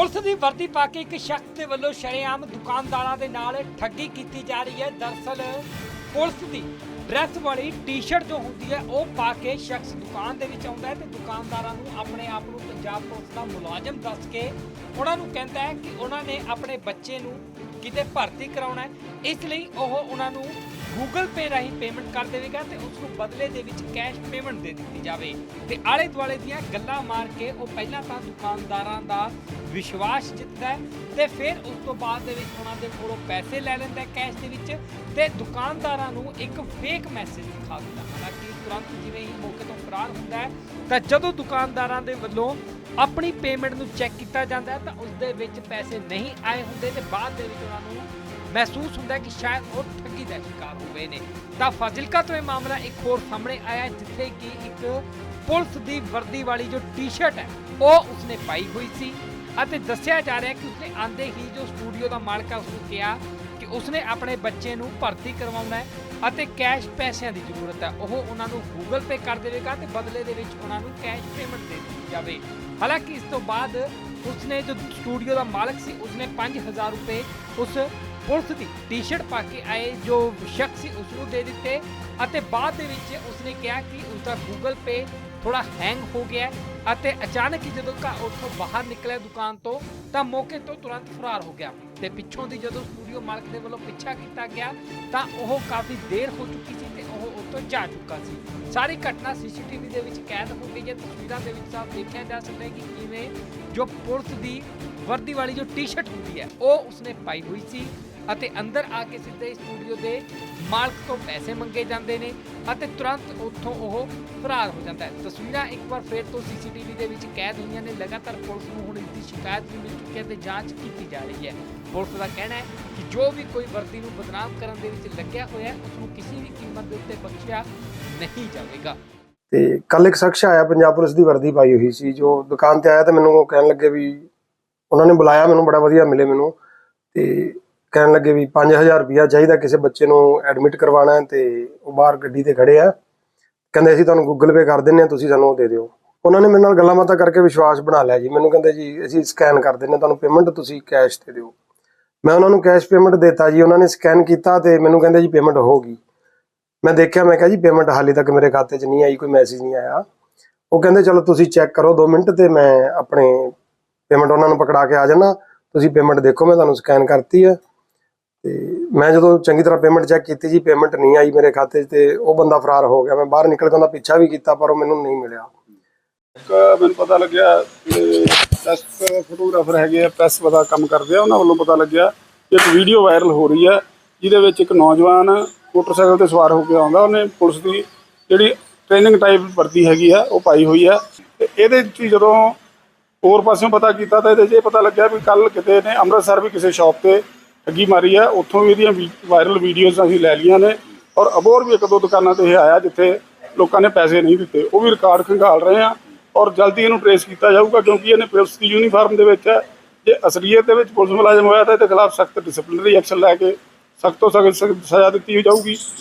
Police ਦੀ ਵਰਦੀ ਪਾ ਕੇ ਇੱਕ ਸ਼ਖਸ ਦੇ ਵੱਲੋਂ ਸ਼ਰੇਆਮ ਦੁਕਾਨਦਾਰਾਂ ਦੇ ਨਾਲ ਠੱਗੀ ਕੀਤੀ ਜਾ ਰਹੀ ਹੈ। ਦਰਸਲ ਪੁਲਿਸ ਦੀ ਡਰੈਸ ਵਾਲੀ ਟੀ-ਸ਼ਰਟ ਜੋ ਹੁੰਦੀ ਹੈ, ਉਹ ਪਾ ਕੇ ਸ਼ਖਸ ਦੁਕਾਨ ਦੇ ਵਿੱਚ ਆਉਂਦਾ ਹੈ ਤੇ ਦੁਕਾਨਦਾਰਾਂ ਨੂੰ ਆਪਣੇ ਆਪ ਨੂੰ ਪੰਜਾਬ ਪੁਲਿਸ ਦਾ ਮੁਲਾਜ਼ਮ ਦੱਸ ਕੇ ਉਹਨਾਂ ਨੂੰ ਕਹਿੰਦਾ ਹੈ ਕਿ ਉਹਨਾਂ ਨੇ ਆਪਣੇ ਬੱਚੇ ਨੂੰ ਕਿਤੇ ਭਰਤੀ ਕਰਾਉਣਾ ਹੈ। ਇਸ ਲਈ ਉਹ ਉਹਨਾਂ ਨੂੰ ਗੂਗਲ ਪੇ ਰਾਹੀਂ ਪੇਮੈਂਟ ਕਰ ਦੇਵੇਗਾ ਤੇ ਉਸ ਨੂੰ ਬਦਲੇ ਦੇ ਵਿੱਚ ਕੈਸ਼ ਪੇਮੈਂਟ ਦੇ ਦਿੱਤੀ ਜਾਵੇ। ਤੇ ਆਲੇ ਦੁਆਲੇ ਦੀਆਂ ਗੱਲਾਂ ਮਾਰ ਕੇ ਉਹ ਪਹਿਲਾਂ ਤਾਂ ਦੁਕਾਨਦਾਰਾਂ ਦਾ ਵਿਸ਼ਵਾਸ ਜਿੱਤਦਾ ਹੈ ਤੇ ਫਿਰ ਉਸ ਤੋਂ ਬਾਅਦ ਦੇ ਵਿੱਚ ਉਹਨਾਂ ਦੇ ਕੋਲੋਂ ਪੈਸੇ ਲੈ ਲੈਂਦਾ ਕੈਸ਼ ਦੇ ਵਿੱਚ ਤੇ ਦੁਕਾਨਦਾਰਾਂ ਨੂੰ ਇੱਕ ਫੇਕ ਮੈਸੇਜ ਦਿਖਾ ਦਿੰਦਾ ਹਾਲਾਂਕਿ ਤੁਰੰਤ ਜਿਵੇਂ ਹੀ ਮੌਕੇ ਤੋਂ ਫਰਾਰ ਹੁੰਦਾ ਹੈ, ਤਾਂ ਜਦੋਂ ਦੁਕਾਨਦਾਰਾਂ ਦੇ ਵੱਲੋਂ ਆਪਣੀ ਪੇਮੈਂਟ ਨੂੰ ਚੈੱਕ ਕੀਤਾ ਜਾਂਦਾ ਤਾਂ ਉਸ ਦੇ ਵਿੱਚ ਪੈਸੇ ਨਹੀਂ ਆਏ ਹੁੰਦੇ ਤੇ ਬਾਅਦ ਦੇ ਵਿੱਚ ਉਹਨਾਂ ਨੂੰ ਮਹਿਸੂਸ ਹੁੰਦਾ ਕਿ ਸ਼ਾਇਦ ਉਹ ਠੱਗੀ ਦਾ ਸ਼ਿਕਾਰ ਹੋ ਗਏ ਨੇ। ਤਾਂ ਫਾਜ਼ਿਲਕਾ ਤੋਂ ਇਹ ਮਾਮਲਾ ਇੱਕ ਹੋਰ ਸਾਹਮਣੇ ਆਇਆ, ਜਿੱਥੇ ਕਿ ਇੱਕ ਪੁਲਿਸ ਦੀ ਵਰਦੀ ਵਾਲੀ ਜੋ ਟੀ-ਸ਼ਰਟ ਹੈ, ਉਹ ਉਸਨੇ ਪਾਈ ਹੋਈ ਸੀ ਅਤੇ ਦੱਸਿਆ ਜਾ ਰਿਹਾ ਕਿ ਉਸਨੇ ਆਂਦੇ ਹੀ ਜੋ ਸਟੂਡੀਓ ਦਾ ਮਾਲਕ ਹੈ, ਉਸਨੂੰ ਕਿਹਾ ਕਿ ਉਸਨੇ ਆਪਣੇ ਬੱਚੇ ਨੂੰ ਭਰਤੀ ਕਰਵਾਉਣਾ ਹੈ ਅਤੇ ਕੈਸ਼ ਪੈਸਿਆਂ ਦੀ ਜ਼ਰੂਰਤ ਹੈ। ਉਹ ਉਹਨਾਂ ਨੂੰ ਗੂਗਲ ਪੇ ਕਰ ਦੇਵੇਗਾ ਤੇ ਬਦਲੇ ਦੇ ਵਿੱਚ ਉਹਨਾਂ ਨੂੰ ਕੈਸ਼ ਪੇਮੈਂਟ ਦੇ ਦਿੱਤੀ ਜਾਵੇ। ਹਾਲਾਂਕਿ ਇਸ ਤੋਂ ਬਾਅਦ ਉਸਨੇ ਜੋ ਸਟੂਡੀਓ ਦਾ ਮਾਲਕ ਸੀ, ਉਸਨੇ 5000 ਰੁਪਏ ਉਸ ਪੁਲਿਸ ਦੀ ਟੀ-ਸ਼ਰਟ ਪਾ ਕੇ ਆਏ, ਜੋ ਸ਼ਖਸ ਸੀ ਉਸ ਨੂੰ ਦੇ ਦਿੱਤੇ ਅਤੇ ਬਾਅਦ ਦੇ ਵਿੱਚ ਉਸਨੇ ਕਿਹਾ ਕਿ ਉਸ ਦਾ ਗੂਗਲ ਪੇ ਥੋੜਾ ਹੈਂਗ ਹੋ ਗਿਆ ਅਤੇ ਅਚਾਨਕ ਹੀ ਜਦੋਂ ਘਰ ਉੱਥੋਂ ਬਾਹਰ ਨਿਕਲਿਆ ਦੁਕਾਨ ਤੋਂ, ਤਾਂ ਮੌਕੇ ਤੋਂ ਤੁਰੰਤ ਫਰਾਰ ਹੋ ਗਿਆ ਤੇ ਪਿੱਛੋਂ ਦੀ ਜਦੋਂ ਸਟੂਡੀਓ ਮਾਲਕ ਦੇ ਵੱਲੋਂ ਪਿੱਛਾ ਕੀਤਾ ਗਿਆ, ਤਾਂ ਉਹ ਕਾਫੀ ਦੇਰ ਹੋ ਚੁੱਕੀ ਸੀ ਤੇ ਉਹ ਉੱਥੋਂ ਜਾ ਚੁੱਕਾ ਸੀ। ਸਾਰੀ ਘਟਨਾ ਸੀਸੀਟੀਵੀ ਦੇ ਵਿੱਚ ਕੈਦ ਹੋ ਗਈ ਹੈ। ਤਸਵੀਰਾਂ ਦੇ ਵਿੱਚ ਸਾਫ਼ ਦੇਖਿਆ ਜਾ ਸਕਦਾ ਹੈ ਕਿ ਕਿਵੇਂ ਜੋ ਪੁਲਿਸ ਦੀ ਵਰਦੀ ਵਾਲੀ ਜੋ ਟੀ-ਸ਼ਰਟ ਹੁੰਦੀ ਹੈ, ਉਹ ਉਸਨੇ ਪਾਈ ਹੋਈ ਸੀ। ਅਤੇ ਅੰਦਰ ਆ ਕੇ ਸਿੱਧੇ ਸਟੂਡੀਓ ਦੇ ਮਾਲਕ ਤੋਂ ਪੈਸੇ ਮੰਗੇ ਜਾਂਦੇ ਨੇ ਅਤੇ ਤੁਰੰਤ ਉੱਥੋਂ ਉਹ ਫਰਾਰ ਹੋ ਜਾਂਦਾ ਹੈ। ਤਸਵੀਰਾਂ ਇੱਕ ਵਾਰ ਫੇਰ ਤੋਂ ਸੀਸੀਟੀਵੀ ਦੇ ਵਿੱਚ ਕੈਦ ਹੋਈਆਂ ਨੇ। ਲਗਾਤਾਰ ਪੁਲਿਸ ਨੂੰ ਹੁਣ ਇਸ ਦੀ ਸ਼ਿਕਾਇਤ ਵੀ ਮਿਲ ਚੁੱਕੀ ਹੈ ਤੇ ਜਾਂਚ ਕੀਤੀ ਜਾ ਰਹੀ ਹੈ। ਪੁਲਿਸ ਦਾ ਕਹਿਣਾ ਹੈ ਕਿ ਜੋ ਵੀ ਕੋਈ ਵਰਦੀ ਨੂੰ ਬਦਨਾਮ ਕਰਨ ਦੇ ਵਿੱਚ ਲੱਗਿਆ ਹੋਇਆ ਹੈ ਉਸ ਨੂੰ ਕਿਸੇ ਵੀ ਕੀਮਤ ਦੇ ਉੱਤੇ ਬਖਸ਼ਿਆ ਨਹੀਂ ਜਾਵੇਗਾ। ਤੇ ਕੱਲ ਇੱਕ ਸ਼ਖਸ ਆਇਆ, ਪੰਜਾਬ ਪੁਲਿਸ ਦੀ ਵਰਦੀ ਪਾਈ ਹੋਈ ਸੀ, ਜੋ ਦੁਕਾਨ ਤੇ ਆਇਆ ਤੇ ਮੈਨੂੰ ਉਹ ਕਹਿਣ ਲੱਗੇ ਵੀ ਉਹਨਾਂ ਨੇ ਬੁਲਾਇਆ, ਮੈਨੂੰ ਬੜਾ ਵਧੀਆ ਮਿਲੇ ਮੈਨੂੰ। ਤੇ ਕਹਿਣ ਲੱਗੇ ਵੀ 5000 ਰੁਪਇਆ ਚਾਹੀਦਾ ਕਿਸੇ ਬੱਚੇ ਨੂੰ ਐਡਮਿਟ ਕਰਵਾਉਣਾ ਹੈ ਤੇ ਉਹ ਬਾਹਰ ਗੱਡੀ ਤੇ ਖੜੇ ਆ। ਕਹਿੰਦੇ ਅਸੀਂ ਤੁਹਾਨੂੰ ਗੂਗਲ ਪੇ ਕਰ ਦਿੰਨੇ ਆ ਤੁਸੀਂ ਸਾਨੂੰ ਉਹ ਦੇ ਦਿਓ। ਉਹਨਾਂ ਨੇ ਮੇਰੇ ਨਾਲ ਗੱਲਾਂ ਬਾਤਾਂ ਕਰਕੇ ਵਿਸ਼ਵਾਸ ਬਣਾ ਲਿਆ ਜੀ। ਮੈਨੂੰ ਕਹਿੰਦੇ ਜੀ, ਅਸੀਂ ਸਕੈਨ ਕਰ ਦਿੰਨੇ ਤੁਹਾਨੂੰ ਪੇਮੈਂਟ ਤੁਸੀਂ ਕੈਸ਼ ਤੇ ਦਿਓ। ਮੈਂ ਉਹਨਾਂ ਨੂੰ ਕੈਸ਼ ਪੇਮੈਂਟ ਦਿੱਤਾ ਜੀ, ਉਹਨਾਂ ਨੇ ਸਕੈਨ ਕੀਤਾ ਤੇ ਮੈਨੂੰ ਕਹਿੰਦੇ ਜੀ ਪੇਮੈਂਟ ਹੋ ਗਈ। ਮੈਂ ਦੇਖਿਆ, ਮੈਂ ਕਿਹਾ ਜੀ ਪੇਮੈਂਟ ਹਾਲੇ ਤੱਕ ਮੇਰੇ ਖਾਤੇ 'ਚ ਨਹੀਂ ਆਈ, ਕੋਈ ਮੈਸੇਜ ਨਹੀਂ ਆਇਆ। ਉਹ ਕਹਿੰਦੇ ਚਲੋ ਤੁਸੀਂ ਚੈੱਕ ਕਰੋ 2 ਮਿੰਟ ਤੇ ਮੈਂ ਆਪਣੇ ਪੇਮੈਂਟ ਉਹਨਾਂ ਨੂੰ ਪਕੜਾ ਕੇ ਆ ਜਾਣਾ ਤੁਸੀਂ ਪੇਮੈਂਟ ਦੇਖੋ, ਮੈਂ ਤੁਹਾਨੂੰ ਸਕੈਨ ਕਰਤੀ ਹੈ। ਤੇ ਮੈਂ ਜਦੋਂ ਚੰਗੀ ਤਰ੍ਹਾਂ ਪੇਮੈਂਟ ਚੈੱਕ ਕੀਤੀ ਜੀ ਪੇਮੈਂਟ ਨਹੀਂ ਆਈ ਮੇਰੇ ਖਾਤੇ 'ਚ ਤੇ ਉਹ ਬੰਦਾ ਫਰਾਰ ਹੋ ਗਿਆ। ਮੈਂ ਬਾਹਰ ਨਿਕਲ ਕੇ ਉਹਦਾ ਪਿੱਛਾ ਵੀ ਕੀਤਾ, ਪਰ ਉਹ ਮੈਨੂੰ ਨਹੀਂ ਮਿਲਿਆ। ਇੱਕ ਮੈਨੂੰ ਪਤਾ ਲੱਗਿਆ ਕਿ ਪ੍ਰੈਸ ਫੋਟੋਗ੍ਰਾਫਰ ਹੈਗੇ ਆ ਪ੍ਰੈਸ ਦਾ ਕੰਮ ਕਰਦੇ ਆ, ਉਹਨਾਂ ਵੱਲੋਂ ਪਤਾ ਲੱਗਿਆ ਇੱਕ ਵੀਡੀਓ ਵਾਇਰਲ ਹੋ ਰਹੀ ਹੈ, ਜਿਹਦੇ ਵਿੱਚ ਇੱਕ ਨੌਜਵਾਨ ਮੋਟਰਸਾਈਕਲ ਤੇ ਸਵਾਰ ਹੋ ਕੇ ਆਉਂਦਾ, ਉਹਨੇ ਪੁਲਿਸ ਦੀ ਜਿਹੜੀ ਟ੍ਰੇਨਿੰਗ ਟਾਈਪ ਵਰਦੀ ਹੈਗੀ ਆ, ਉਹ ਪਾਈ ਹੋਈ ਆ। ਤੇ ਇਹਦੇ 'ਚ ਜਦੋਂ ਹੋਰ ਪਾਸਿਓਂ ਪਤਾ ਕੀਤਾ, ਤਾਂ ਇਹਦੇ 'ਚ ਇਹ ਪਤਾ ਲੱਗਿਆ ਵੀ ਕੱਲ ਕਿਤੇ ਨੇ ਅੰਮ੍ਰਿਤਸਰ ਵੀ ਕਿਸੇ ਸ਼ਾਪ ਤੇ ਠੱਗੀ ਮਾਰੀ ਹੈ। ਉੱਥੋਂ ਵੀ ਇਹਦੀਆਂ ਵਾਇਰਲ ਵੀਡੀਓਜ਼ ਅਸੀਂ ਲੈ ਲਈਆਂ ਨੇ। ਔਰ ਅਬੋਰ ਵੀ ਇੱਕ ਦੋ ਦੁਕਾਨਾਂ ਤੇ ਇਹ ਆਇਆ ਜਿੱਥੇ ਲੋਕਾਂ ਨੇ ਪੈਸੇ ਨਹੀਂ ਦਿੱਤੇ। ਉਹ ਵੀ ਰਿਕਾਰਡ ਖੰਗਾਲ ਰਹੇ ਆ ਔਰ ਜਲਦੀ ਇਹਨੂੰ ਟ੍ਰੇਸ ਕੀਤਾ ਜਾਊਗਾ ਕਿਉਂਕਿ ਇਹਨੇ ਪੁਲਿਸ ਦੀ ਯੂਨੀਫਾਰਮ ਦੇ ਵਿੱਚ ਹੈ। ਜੇ ਅਸਲੀਅਤ ਦੇ ਵਿੱਚ ਪੁਲਿਸ ਮੁਲਾਜ਼ਮ ਹੋਇਆ ਤਾਂ ਇਹਦੇ ਖਿਲਾਫ ਸਖਤ ਡਿਸਪਲਿਨਰੀ ਐਕਸ਼ਨ ਲੈ ਕੇ ਸਖਤ ਤੋਂ ਸਖਤ ਸਜ਼ਾ ਦਿੱਤੀ ਜਾਊਗੀ।